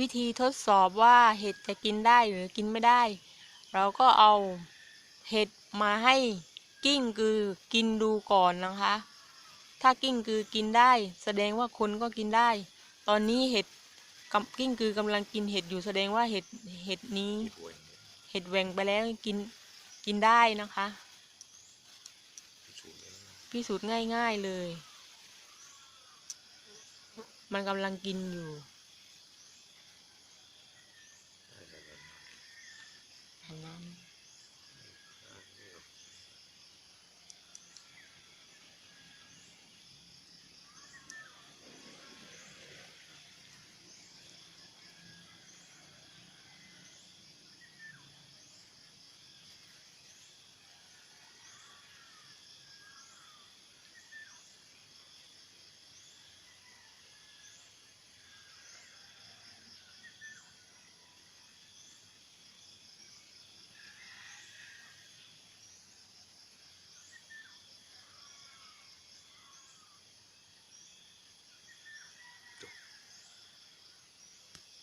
วิธีทดสอบว่าเห็ดจะกินได้หรือกินไม่ได้ เราก็เอาเห็ดมาให้กิ้งกือกินดูก่อนนะคะ ถ้ากิ้งกือกินได้ แสดงว่าคนก็กินได้ ตอนนี้เห็ดกำกิ้งกือกำลังกินเห็ดอยู่แสดงว่าเห็ดเห็ดนี้ เห็ดแหว่งไปแล้วกินกินได้นะคะสูตรเลยนะพิสูจน์ง่ายๆเลย มันกำลังกินอยู่ Um,